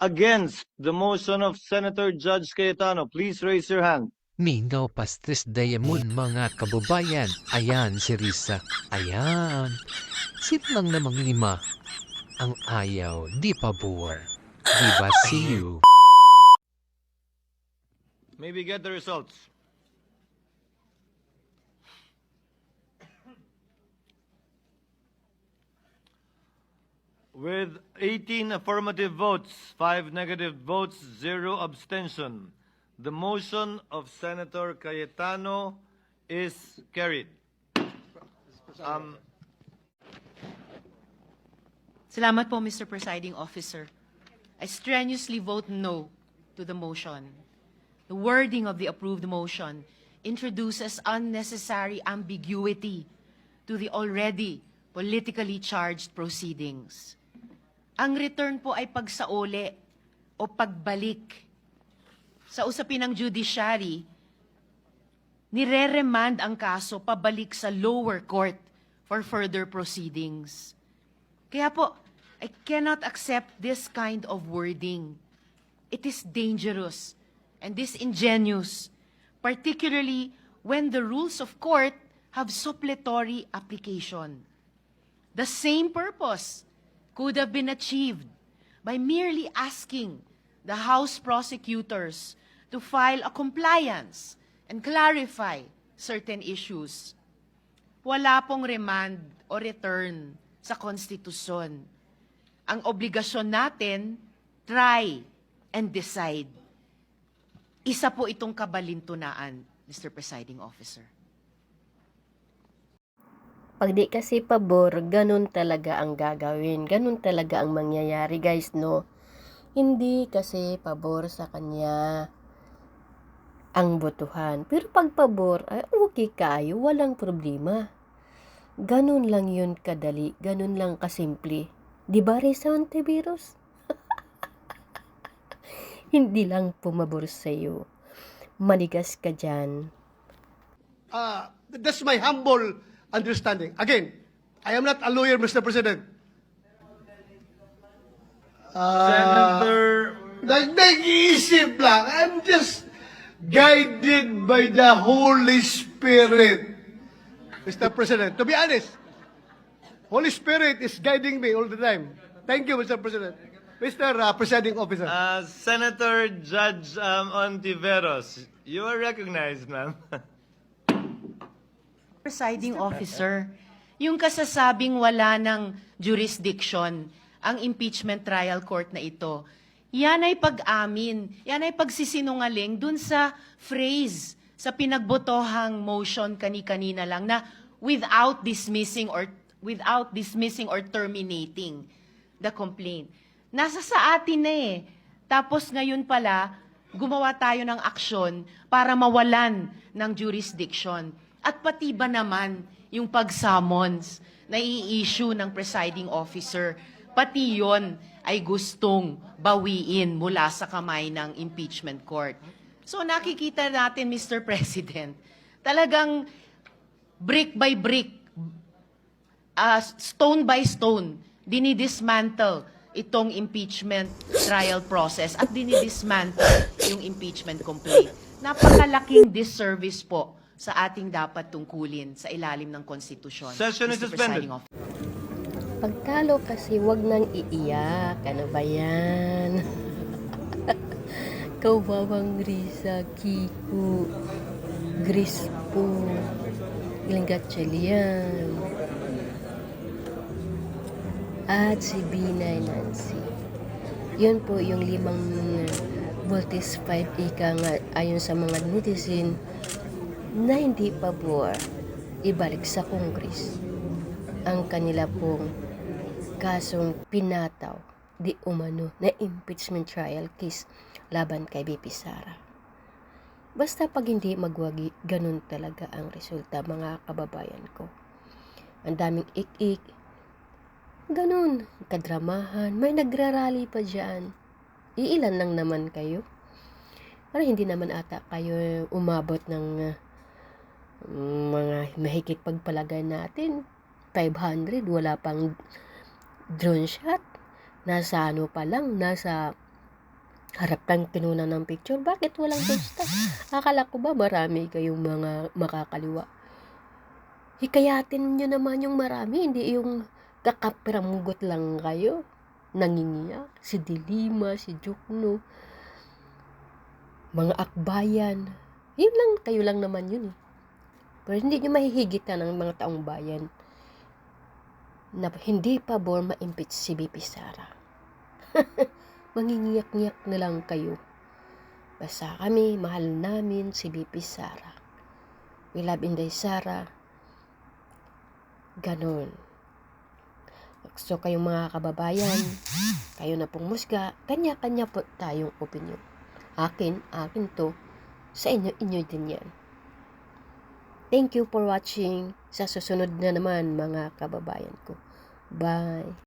against the motion of Senator Judge Cayetano? Please raise your hand. Mingaw pastres diamond mga kababayan. Ayan si Risa. Ayan. Sino lang namang lima ang ayaw, di pabor. Di ba see you? May we get the results? With 18 affirmative votes, 5 negative votes, 0 abstention, the motion of Senator Cayetano is carried. Um, Salamat po, Mr. Presiding Officer. I strenuously vote no to the motion. The wording of the approved motion introduces unnecessary ambiguity to the already politically charged proceedings. Ang return po ay pagsauli o pagbalik. Sa usapin ng judiciary, nire-remand ang kaso pabalik sa lower court for further proceedings. Kaya po, I cannot accept this kind of wording. It is dangerous and disingenuous, particularly when the rules of court have suppletory application. The same purpose could have been achieved by merely asking the House prosecutors to file a compliance and clarify certain issues. Wala pong remand o return sa konstitusyon. Ang obligasyon natin, try and decide. Isa po itong kabalintunaan, Mr. Presiding Officer. Pag di kasi pabor, ganun talaga ang gagawin. Ganun talaga ang mangyayari, guys, no? Hindi kasi pabor sa kanya ang botohan. Pero pag pabor, ay okay kayo, walang problema. Ganun lang yun kadali, ganun lang kasimple. Di ba, Risa Antivirus? Hindi lang pumabor sa'yo. Manigas ka dyan. Uh, that's my humble understanding. Again, I am not a lawyer, Mr. President. Senator Nag nag-iisip lang. I'm just guided by the Holy Spirit. Mr. President, to be honest, Holy Spirit is guiding me all the time. Thank you, Mr. President. Mr. Uh, Presiding Officer. Uh, Senator Judge um, Ontiveros, you are recognized, ma'am. Presiding Officer, yung kasasabing wala ng jurisdiction ang impeachment trial court na ito, yan ay pag-amin, yan ay pagsisinungaling dun sa phrase sa pinagbotohang motion kani-kanina lang na without dismissing or without dismissing or terminating the complaint. Nasa sa atin na eh. Tapos ngayon pala, gumawa tayo ng aksyon para mawalan ng jurisdiction. At pati ba naman yung pag-summons na i-issue ng presiding officer, pati yon ay gustong bawiin mula sa kamay ng impeachment court. So nakikita natin, Mr. President, talagang brick by brick, uh, stone by stone, dinidismantle itong impeachment trial process at dinidismantle yung impeachment complaint. Napakalaking disservice po sa ating dapat tungkulin sa ilalim ng konstitusyon. Session is suspended. Pagtalo kasi wag nang iiyak. Ano ba yan? Kawawang Risa, Kiku, Grispo, ilang Gatchalian, at si Binay Nancy. Yun po yung limang voltage 5 ika nga ayon sa mga netizen na hindi pabor ibalik sa Congress ang kanila pong kasong pinataw di umano na impeachment trial case laban kay BP Sara. Basta pag hindi magwagi, ganun talaga ang resulta mga kababayan ko. Ang daming ik-ik, ganun, kadramahan, may nagrarally pa dyan. Iilan lang naman kayo. Para hindi naman ata kayo umabot ng uh, mga mahigit pagpalagay natin. 500, wala pang drone shot. Nasa ano pa lang, nasa harap kang kinuna ng picture, bakit walang gusta? Akala ko ba marami kayong mga makakaliwa? Hikayatin nyo naman yung marami, hindi yung kakapiramugot lang kayo. Nangingiyak, si Dilima, si Jukno, mga akbayan. Yun lang, kayo lang naman yun eh. Pero hindi nyo mahihigitan ng mga taong bayan na hindi pabor ma-impeach si BP Sara. Mangingiyak-ngiyak na lang kayo. Basta kami, mahal namin si BP Sara. We love Inday Sara. Ganon. So, kayong mga kababayan, kayo na pong musga, kanya-kanya po tayong opinion. Akin, akin to. Sa inyo, inyo din yan. Thank you for watching. Sa susunod na naman, mga kababayan ko. Bye.